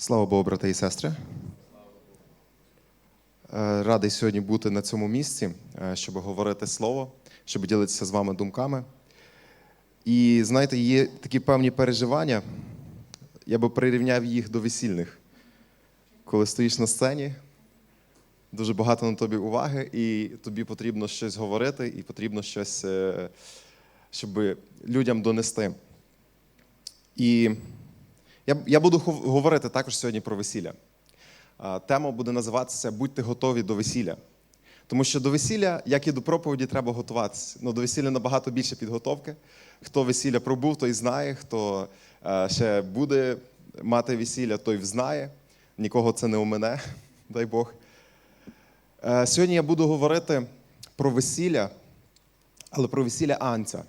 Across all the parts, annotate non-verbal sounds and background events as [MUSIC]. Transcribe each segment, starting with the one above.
Слава Богу, брати і сестри. Е, Радий сьогодні бути на цьому місці, е, щоб говорити слово, щоб ділитися з вами думками. І знаєте, є такі певні переживання. Я би прирівняв їх до весільних. Коли стоїш на сцені, дуже багато на тобі уваги, і тобі потрібно щось говорити, і потрібно щось, е, щоб людям донести. І я, я буду говорити також сьогодні про весілля. Тема буде називатися Будьте готові до весілля. Тому що до весілля, як і до проповіді, треба готуватися. Ну, до весілля набагато більше підготовки. Хто весілля пробув, той знає, хто е, ще буде мати весілля, той знає. Нікого це не у мене, [LAUGHS] дай Бог. Е, Сьогодні я буду говорити про весілля, але про весілля Анця.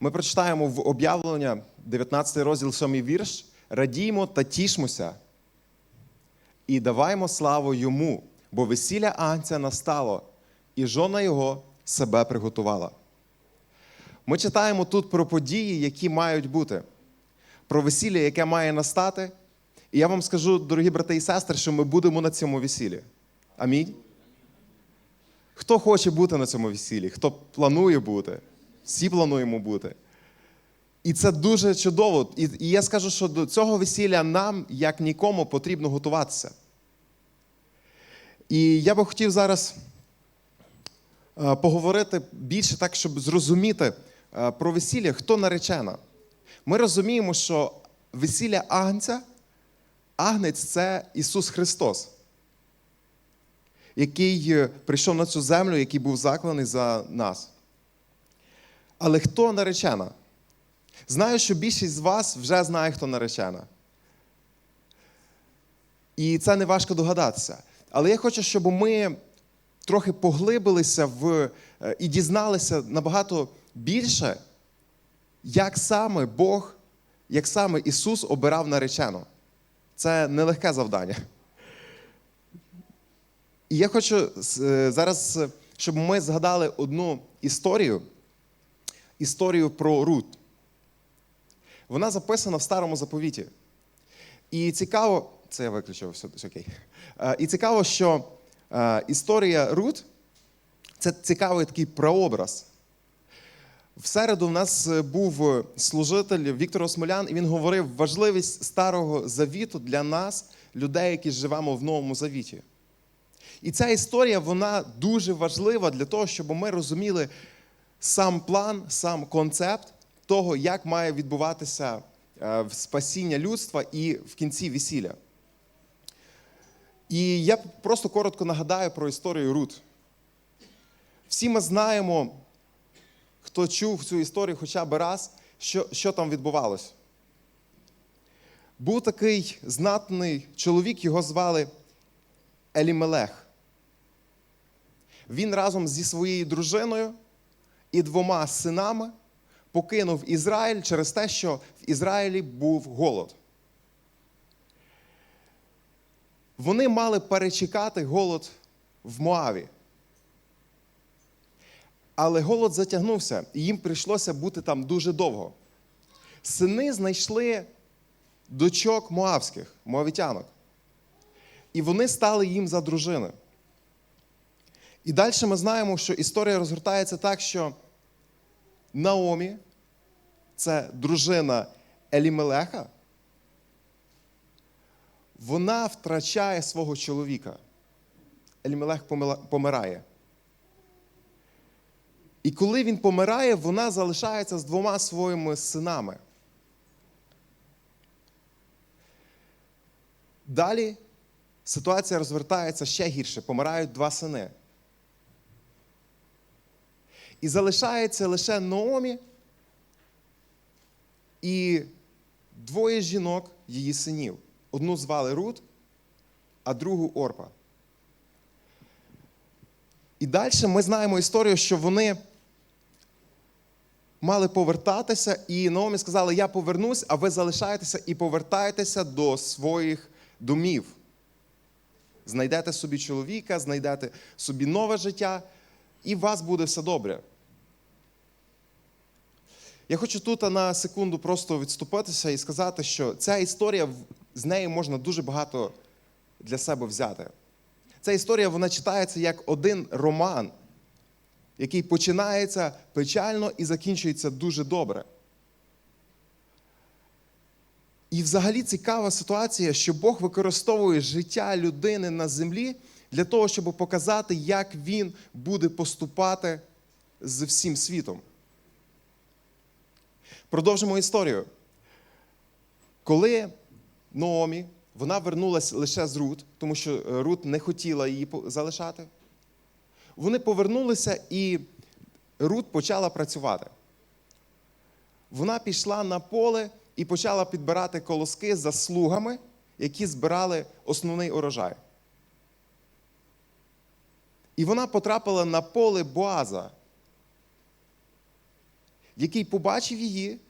Ми прочитаємо в об'явлення 19 розділ 7 вірш. Радіймо та тішмося і даваймо славу йому, бо весілля Анця настало, і жона його себе приготувала. Ми читаємо тут про події, які мають бути, про весілля, яке має настати. І я вам скажу, дорогі брати і сестри, що ми будемо на цьому весіллі. Амінь. Хто хоче бути на цьому весіллі? Хто планує бути? Всі плануємо бути. І це дуже чудово. І, і я скажу, що до цього весілля нам, як нікому, потрібно готуватися. І я би хотів зараз е, поговорити більше так, щоб зрозуміти е, про весілля, хто наречена. Ми розуміємо, що весілля Агнця, Агнець це Ісус Христос, який е, прийшов на цю землю, який був закланий за нас. Але хто наречена? Знаю, що більшість з вас вже знає, хто наречена. І це не важко догадатися. Але я хочу, щоб ми трохи поглибилися в е, і дізналися набагато більше, як саме Бог, як саме Ісус обирав наречену. Це нелегке завдання. І я хочу е, зараз, щоб ми згадали одну історію, історію про Рут. Вона записана в старому заповіті. І цікаво, це я виключив, все, все окей. Е, І цікаво, що е, історія Рут це цікавий такий прообраз. В середу в нас був служитель Віктор Осмолян, і він говорив важливість старого завіту для нас, людей, які живемо в новому завіті. І ця історія вона дуже важлива для того, щоб ми розуміли сам план, сам концепт того, як має відбуватися е, спасіння людства і в кінці весілля. І я просто коротко нагадаю про історію Рут. Всі ми знаємо, хто чув цю історію хоча б раз, що, що там відбувалось. Був такий знатний чоловік, його звали Елімелех. Він разом зі своєю дружиною і двома синами покинув Ізраїль через те, що в Ізраїлі був голод. Вони мали перечекати голод в Моаві. Але голод затягнувся, і їм прийшлося бути там дуже довго. Сини знайшли дочок моавських, моавітянок. І вони стали їм за дружини. І далі ми знаємо, що історія розгортається так, що Наомі, це дружина Елімелеха, вона втрачає свого чоловіка. Елімелех помирає. І коли він помирає, вона залишається з двома своїми синами. Далі ситуація розвертається ще гірше. Помирають два сини. І залишається лише Наомі і двоє жінок її синів. Одну звали Рут, а другу Орпа. І далі ми знаємо історію, що вони мали повертатися, і Наомі сказала: Я повернусь, а ви залишаєтеся і повертайтеся до своїх домів. Знайдете собі чоловіка, знайдете собі нове життя, і у вас буде все добре. Я хочу тут на секунду просто відступитися і сказати, що ця історія з неї можна дуже багато для себе взяти. Ця історія вона читається як один роман, який починається печально і закінчується дуже добре. І взагалі цікава ситуація, що Бог використовує життя людини на землі для того, щоб показати, як він буде поступати з всім світом. Продовжимо історію. Коли Наомі, вона вернулася лише з Рут, тому що е, Рут не хотіла її залишати. Вони повернулися, і Рут почала працювати. Вона пішла на поле і почала підбирати колоски за слугами, які збирали основний урожай. І вона потрапила на поле Боаза, який побачив її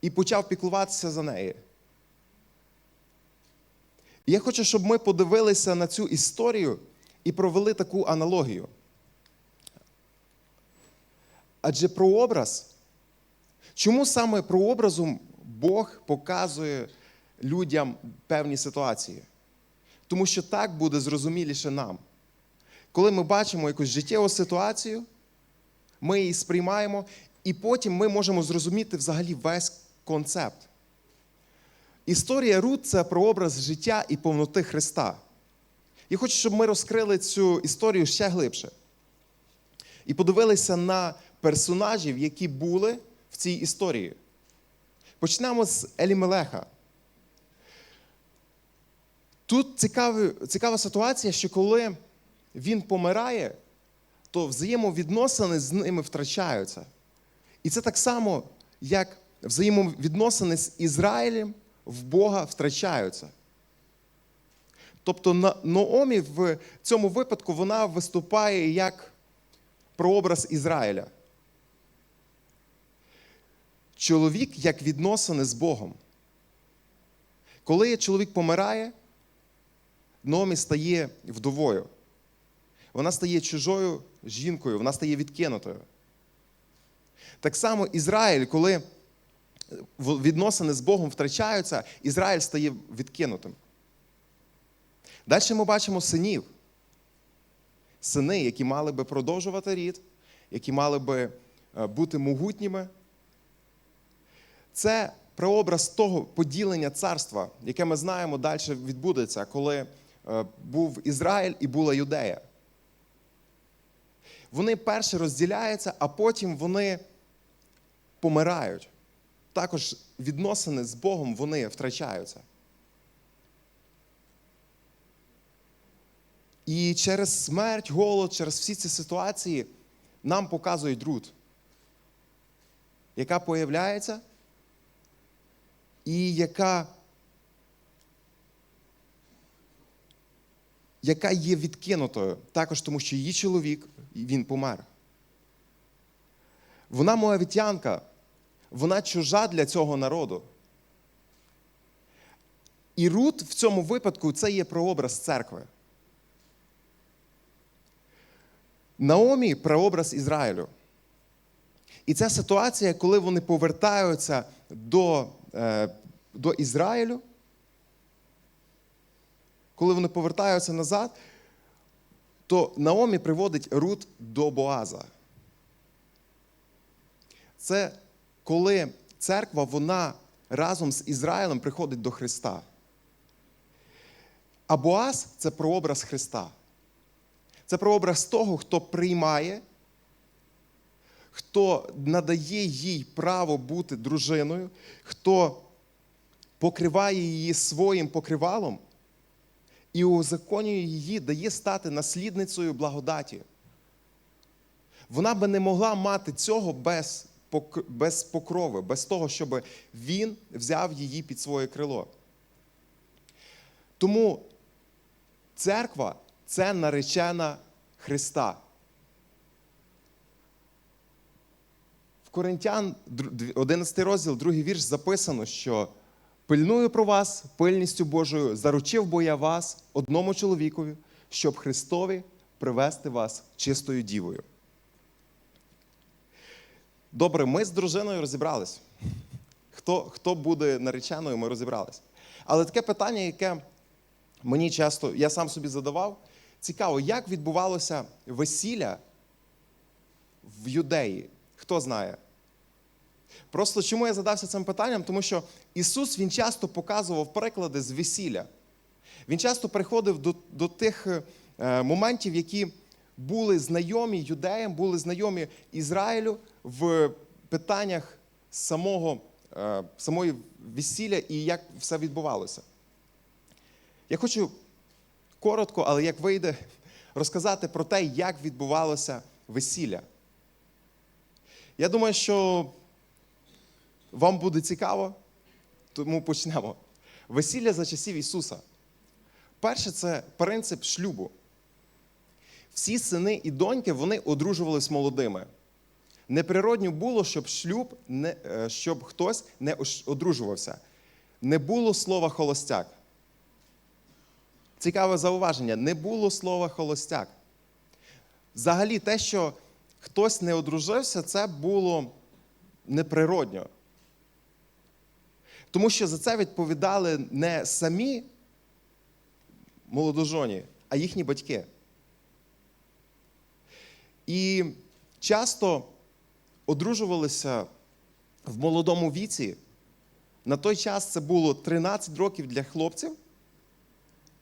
і почав піклуватися за неї. Я хочу, щоб ми подивилися на цю історію і провели таку аналогію. Адже прообраз, чому саме прообразом Бог показує людям певні ситуації? Тому що так буде зрозуміліше нам. Коли ми бачимо якусь життєву ситуацію, ми її сприймаємо, і потім ми можемо зрозуміти взагалі весь концепт. Історія Рут це прообраз життя і повноти Христа. Я хочу, щоб ми розкрили цю історію ще глибше. І подивилися на персонажів, які були в цій історії. Почнемо з Елімелеха. Тут цікаві, цікава ситуація, що коли він помирає, то взаємовідносини з ними втрачаються. І це так само, як взаємовідносини з Ізраїлем в Бога втрачаються. Тобто На- Наомі в цьому випадку вона виступає як прообраз Ізраїля. Чоловік як відносини з Богом. Коли чоловік помирає, Наомі стає вдовою. Вона стає чужою жінкою, вона стає відкинутою. Так само Ізраїль, коли відносини з Богом втрачаються, Ізраїль стає відкинутим. Далі ми бачимо синів. Сини, які мали би продовжувати рід, які мали би е, бути могутніми. Це прообраз того поділення царства, яке ми знаємо далі відбудеться, коли е, був Ізраїль і була Юдея. Вони перше розділяються, а потім вони помирають. Також відносини з Богом вони втрачаються. І через смерть, голод, через всі ці ситуації нам показують Рут, яка появляється і яка, яка є відкинутою, також тому, що її чоловік він помер. Вона моавітянка, вона чужа для цього народу. І Рут в цьому випадку це є прообраз церкви. Наомі прообраз Ізраїлю. І ця ситуація, коли вони повертаються до, е, до Ізраїлю, коли вони повертаються назад, то Наомі приводить Рут до Боаза. Це коли церква вона разом з Ізраїлем приходить до Христа. А Боаз це прообраз Христа. Це прообраз того, хто приймає, хто надає їй право бути дружиною, хто покриває її своїм покривалом і узаконює її, дає стати наслідницею благодаті. Вона би не могла мати цього без, без покрови, без того, щоб він взяв її під своє крило. Тому церква це наречена Христа. В Коринтян, 11 розділ, другий вірш записано, що пильную про вас пильністю Божою, заручив бо я вас одному чоловікові, щоб Христові привести вас чистою дівою. Добре, ми з дружиною розібрались. хто, хто буде нареченою, ми розібралися. Але таке питання, яке мені часто, я сам собі задавав, цікаво, як відбувалося весілля в юдеї? Хто знає? Просто чому я задався цим питанням? Тому що Ісус Він часто показував приклади з весілля. Він часто приходив до, до тих е, моментів, які були знайомі юдеям, були знайомі Ізраїлю в питаннях самого, е, самої весілля і як все відбувалося. Я хочу коротко, але як вийде, розказати про те, як відбувалося весілля. Я думаю, що вам буде цікаво, тому почнемо. Весілля за часів Ісуса. Перше, це принцип шлюбу. Всі сини і доньки вони одружувались молодими. Неприродньо було, щоб шлюб, не, е, щоб хтось не одружувався. Не було слова холостяк. Цікаве зауваження: не було слова холостяк. Взагалі, те, що хтось не одружився, це було неприродньо. Тому що за це відповідали не самі молодожоні, а їхні батьки. І часто одружувалися в молодому віці. На той час це було 13 років для хлопців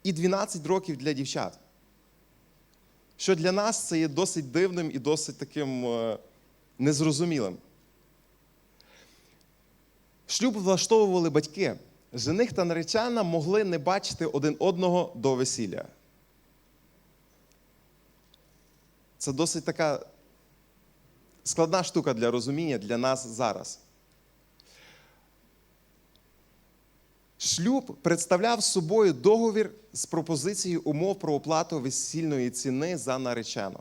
і 12 років для дівчат. Що для нас це є досить дивним і досить таким е, незрозумілим. Шлюб влаштовували батьки. Жених та наречена могли не бачити один одного до весілля. Це досить така складна штука для розуміння для нас зараз. Шлюб представляв собою договір з пропозицією умов про оплату весільної ціни за наречену.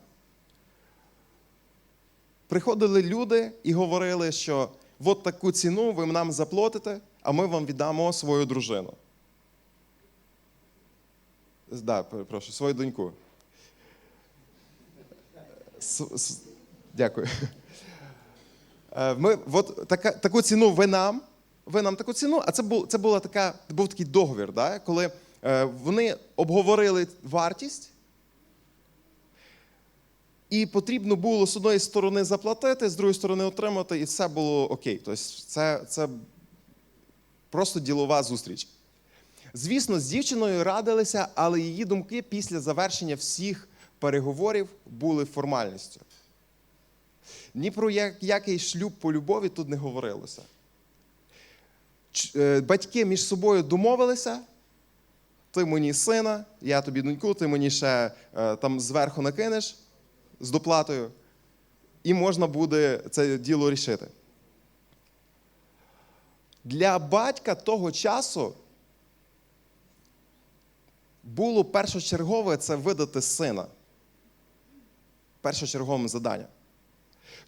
Приходили люди і говорили, що от таку ціну ви нам заплатите, а ми вам віддамо свою дружину. Да, прошу, свою доньку. С- с- Дякую. Е, Ми, от така, таку ціну ви нам, ви нам таку ціну, а це був, це була така, був такий договір, да, коли е, вони обговорили вартість, і потрібно було з одної сторони заплатити, з другої сторони отримати, і все було окей. Тобто це, це просто ділова зустріч. Звісно, з дівчиною радилися, але її думки після завершення всіх переговорів були формальністю. Ні про який шлюб по любові тут не говорилося. Е, Батьки між собою домовилися. Ти мені сина, я тобі доньку, ти мені ще е, там зверху накинеш з доплатою, і можна буде це діло рішити. Для батька того часу було першочергове це видати сина. Першочерговим заданням.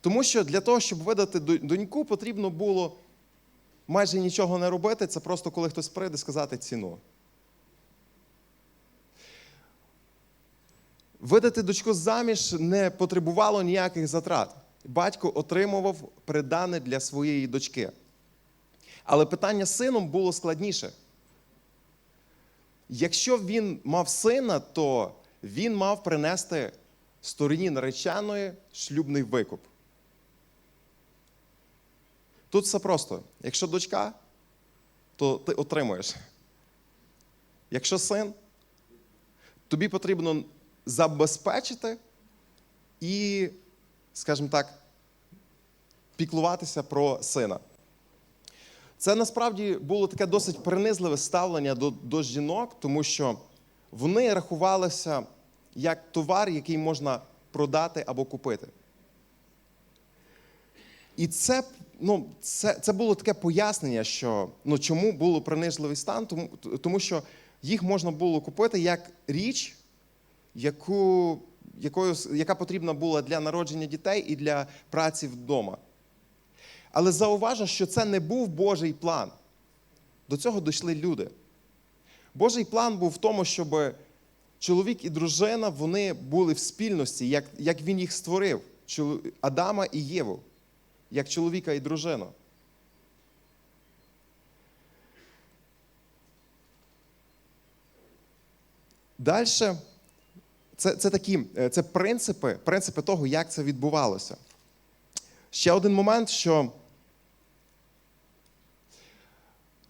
Тому що для того, щоб видати доньку, потрібно було майже нічого не робити, це просто коли хтось прийде сказати ціну. Видати дочку заміж не потребувало ніяких затрат. Батько отримував придане для своєї дочки. Але питання з сином було складніше. Якщо він мав сина, то він мав принести стороні нареченої шлюбний викуп. Тут все просто. Якщо дочка, то ти отримуєш. Якщо син, тобі потрібно забезпечити і, скажімо так, піклуватися про сина. Це насправді було таке досить принизливе ставлення до, до жінок, тому що вони рахувалися як товар, який можна продати або купити. І це, ну, це, це було таке пояснення, що ну, чому було принизливий стан, тому, тому що їх можна було купити як річ, яку, якою, яка потрібна була для народження дітей і для праці вдома. Але зауважу, що це не був Божий план. До цього дійшли люди. Божий план був в тому, щоб чоловік і дружина вони були в спільності, як, як він їх створив, Адама і Єву, як чоловіка і дружину. Дальше це, це такі е, це принципи, принципи того, як це відбувалося. Ще один момент, що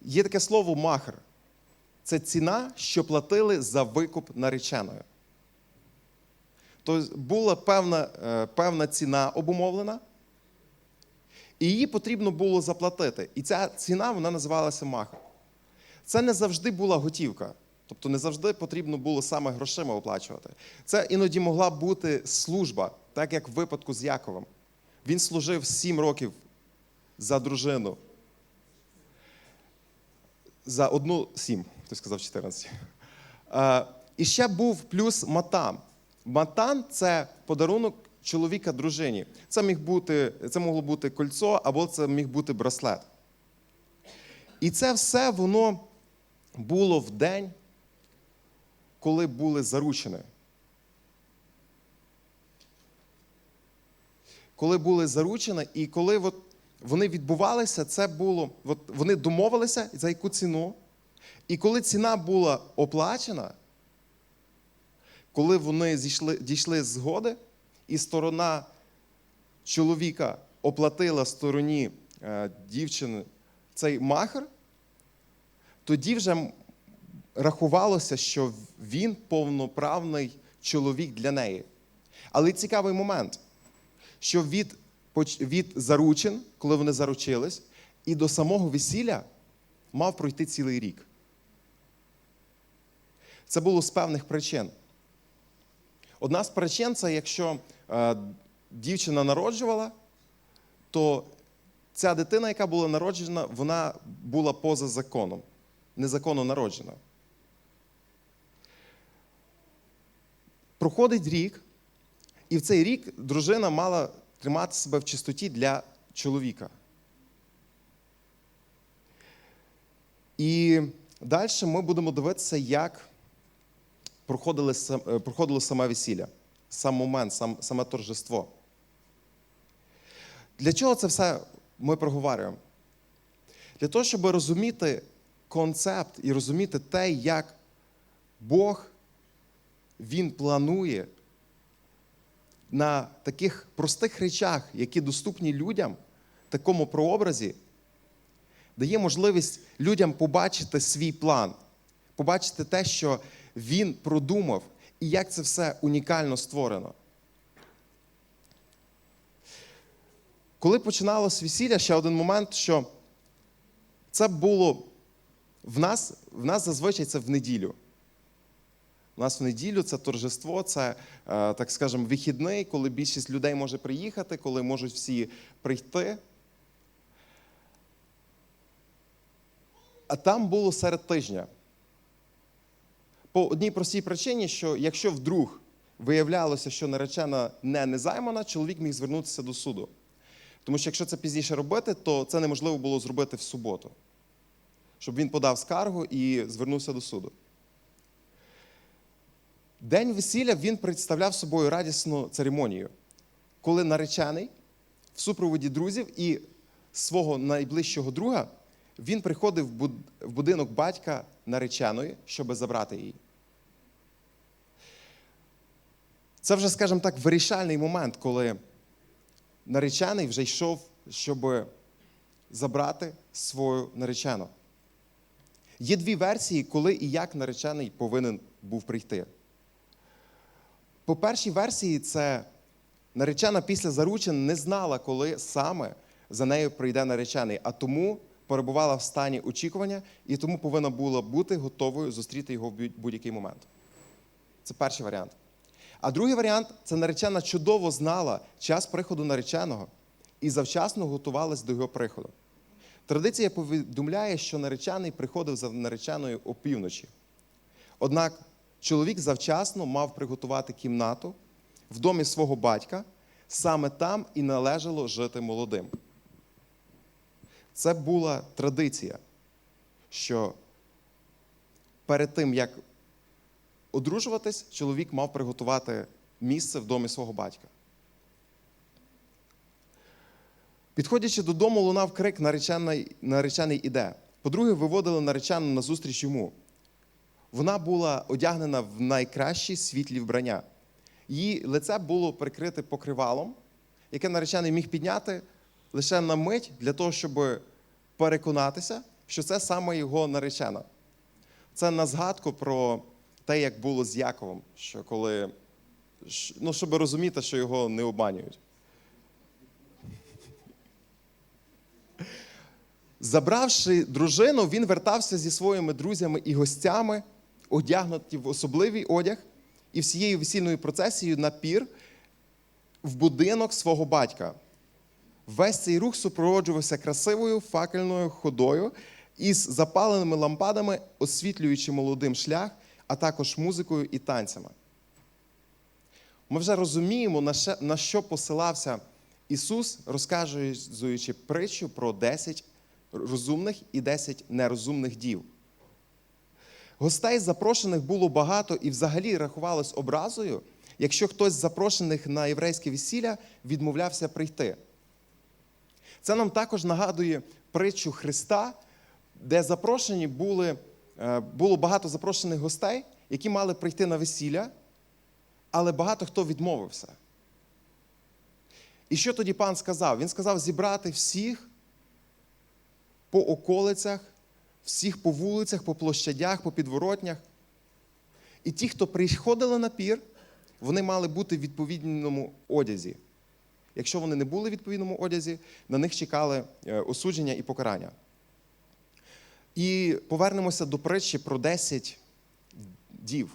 є таке слово махр. Це ціна, що платили за викуп нареченої. Тобто була певна, е, певна ціна обумовлена, і її потрібно було заплатити. І ця ціна вона називалася махр. Це не завжди була готівка. Тобто не завжди потрібно було саме грошима оплачувати. Це іноді могла бути служба, так як в випадку з Яковом. Він служив 7 років за дружину. За одну сім, хтось сказав 14. Е, І ще був плюс матан. Матан це подарунок чоловіка дружині. Це міг бути, це могло бути кольцо або це міг бути браслет. І це все воно було в день, коли були заручені. Коли були заручені, і коли от вони відбувалися, це було, от вони домовилися за яку ціну. І коли ціна була оплачена, коли вони зійшли, дійшли згоди, і сторона чоловіка оплатила стороні е, дівчини цей махер, тоді вже рахувалося, що він повноправний чоловік для неї. Але цікавий момент, що від, від заручин, коли вони заручились, і до самого весілля мав пройти цілий рік. Це було з певних причин. Одна з причин це якщо е, дівчина народжувала, то ця дитина, яка була народжена, вона була поза законом, незаконно народжена. Проходить рік, і в цей рік дружина мала тримати себе в чистоті для чоловіка. І далі ми будемо дивитися, як е, проходило саме весілля, сам момент, сам, саме торжество. Для чого це все ми проговорюємо? Для того, щоб розуміти концепт і розуміти те, як Бог Він планує на таких простих речах, які доступні людям, такому прообразі, дає можливість людям побачити свій план, побачити те, що він продумав, і як це все унікально створено. Коли починалось весілля, ще один момент, що це було в нас, в нас зазвичай це в неділю. У нас в неділю це торжество, це, е, так скажемо, вихідний, коли більшість людей може приїхати, коли можуть всі прийти. А там було серед тижня. По одній простій причині, що якщо вдруг виявлялося, що наречена не незаймана, чоловік міг звернутися до суду. Тому що якщо це пізніше робити, то це неможливо було зробити в суботу, щоб він подав скаргу і звернувся до суду. День весілля він представляв собою радісну церемонію, коли наречений в супроводі друзів і свого найближчого друга він приходив в будинок батька нареченої, щоб забрати її. Це вже, скажімо так, вирішальний момент, коли наречений вже йшов, щоб забрати свою наречену. Є дві версії, коли і як наречений повинен був прийти. По першій версії, це наречена після заручин не знала, коли саме за нею прийде наречений, а тому перебувала в стані очікування і тому повинна була бути готовою зустріти його в будь- будь-який момент. Це перший варіант. А другий варіант це наречена чудово знала час приходу нареченого і завчасно готувалась до його приходу. Традиція повідомляє, що наречений приходив за нареченою опівночі. Однак чоловік завчасно мав приготувати кімнату в домі свого батька, саме там і належало жити молодим. Це була традиція, що перед тим, як одружуватись, чоловік мав приготувати місце в домі свого батька. Підходячи додому, лунав крик наречений, наречений іде. По-друге, виводили наречену на зустріч йому. Вона була одягнена в найкращі світлі вбрання. Її лице було прикрите покривалом, яке наречений міг підняти лише на мить для того, щоб переконатися, що це саме його наречена. Це на згадку про те, як було з Яковом, що коли, ну, щоб розуміти, що його не обманюють. Забравши дружину, він вертався зі своїми друзями і гостями, одягнуті в особливий одяг, і всією весільною процесією на пір в будинок свого батька. Весь цей рух супроводжувався красивою факельною ходою із запаленими лампадами, освітлюючи молодим шлях, а також музикою і танцями. Ми вже розуміємо, на що, посилався Ісус, розказуючи притчу про 10 розумних і 10 нерозумних дів. Гостей запрошених було багато і взагалі рахувалось образою, якщо хтось з запрошених на єврейське весілля відмовлявся прийти. Це нам також нагадує притчу Христа, де запрошені були, е, було багато запрошених гостей, які мали прийти на весілля, але багато хто відмовився. І що тоді пан сказав? Він сказав зібрати всіх по околицях, всіх по вулицях, по площадях, по підворотнях. І ті, хто приходили на пір, вони мали бути в відповідному одязі. Якщо вони не були в відповідному одязі, на них чекали е, осудження і покарання. І повернемося до притчі про 10 дів.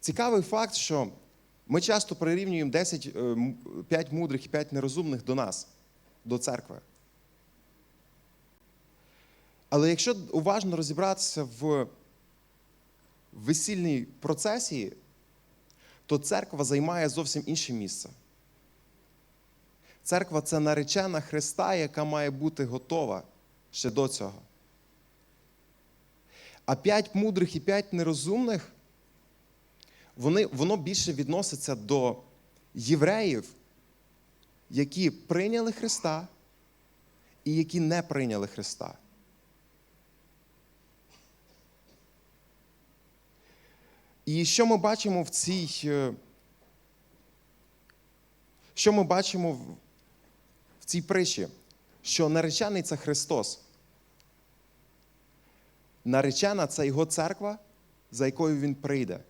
Цікавий факт, що ми часто прирівнюємо 10, 5 мудрих і 5 нерозумних до нас, до церкви. Але якщо уважно розібратися в весільній процесії, то церква займає зовсім інше місце. Церква це наречена Христа, яка має бути готова ще до цього. А п'ять мудрих і п'ять нерозумних, вони, воно більше відноситься до євреїв, які прийняли Христа і які не прийняли Христа. І що ми бачимо в цій. е, Що ми бачимо в- цій притчі? Що наречений це Христос. Наречена це Його церква, за якою Він прийде.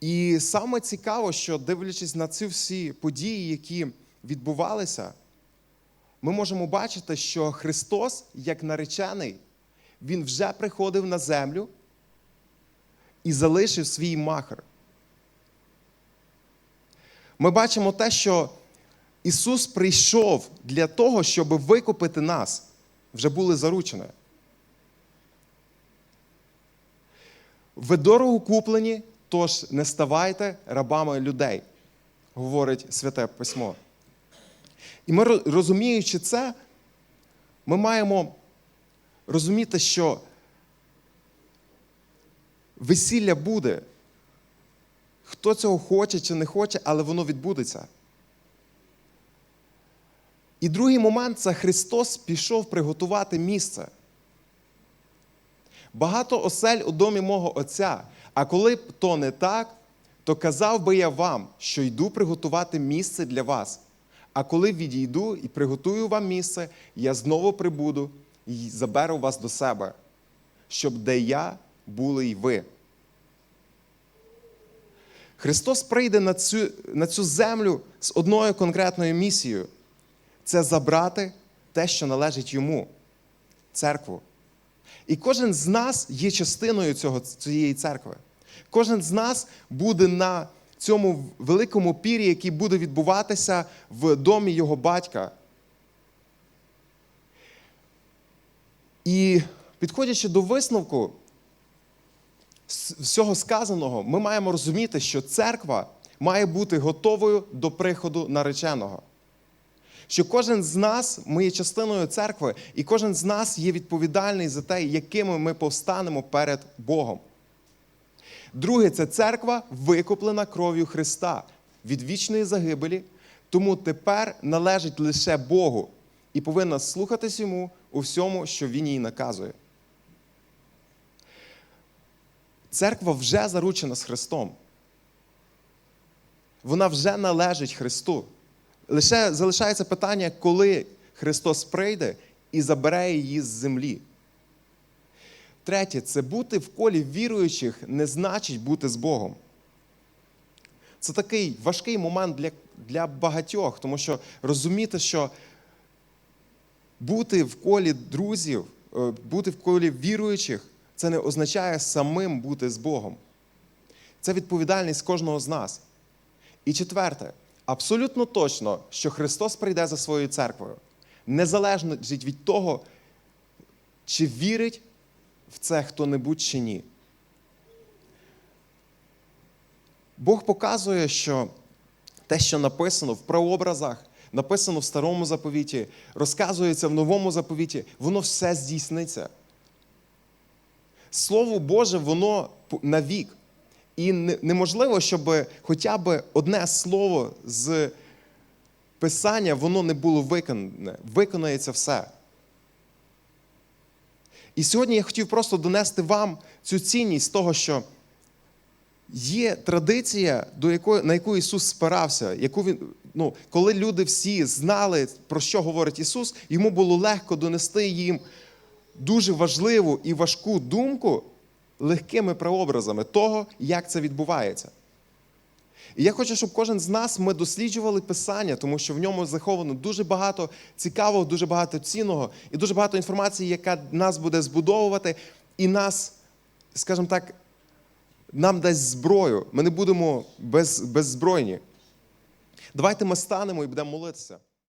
І саме цікаво, що дивлячись на ці всі події, які відбувалися, ми можемо бачити, що Христос, як наречений, Він вже приходив на землю і залишив свій махер. Ми бачимо те, що Ісус прийшов для того, щоб викупити нас, вже були заручені. Ви дорого куплені, тож не ставайте рабами людей, говорить Святе Письмо. І ми, розуміючи це, ми маємо розуміти, що весілля буде. Хто цього хоче чи не хоче, але воно відбудеться. І другий момент це Христос пішов приготувати місце. Багато осель у домі мого Отця. А коли б то не так, то казав би я вам, що йду приготувати місце для вас. А коли відійду і приготую вам місце, я знову прибуду і заберу вас до себе, щоб де я були й ви. Христос прийде на цю, на цю землю з одною конкретною місією це забрати те, що належить йому церкву. І кожен з нас є частиною цього, цієї церкви. Кожен з нас буде на цьому великому пірі, який буде відбуватися в домі його батька. І підходячи до висновку всього сказаного, ми маємо розуміти, що церква має бути готовою до приходу нареченого. Що кожен з нас, ми є частиною церкви, і кожен з нас є відповідальний за те, якими ми повстанемо перед Богом. Друге, це церква викуплена кров'ю Христа від вічної загибелі, тому тепер належить лише Богу і повинна слухатись йому, у всьому, що він їй наказує. Церква вже заручена з Христом. Вона вже належить Христу. Лише залишається питання, коли Христос прийде і забере її з землі. Третє, це бути в колі віруючих не значить бути з Богом. Це такий важкий момент для, для багатьох, тому що розуміти, що бути в колі друзів, е, бути в колі віруючих, це не означає самим бути з Богом. Це відповідальність кожного з нас. І четверте, абсолютно точно, що Христос прийде за своєю церквою, незалежно від того, чи вірить в це хто-небудь чи ні. Бог показує, що те, що написано в прообразах, написано в старому заповіті, розказується в новому заповіті, воно все здійсниться. Слово Боже, воно навік. І неможливо, щоб хоча б одне слово з Писання воно не було виконане. Виконається все. І сьогодні я хотів просто донести вам цю цінність того, що є традиція, до якої, на яку Ісус спирався, яку він, ну, коли люди всі знали, про що говорить Ісус, йому було легко донести їм дуже важливу і важку думку легкими прообразами того, як це відбувається. І я хочу, щоб кожен з нас ми досліджували Писання, тому що в ньому заховано дуже багато цікавого, дуже багато цінного і дуже багато інформації, яка нас буде збудовувати і нас, скажімо так, нам дасть зброю. Ми не будемо без, беззбройні. Давайте ми станемо і будемо молитися.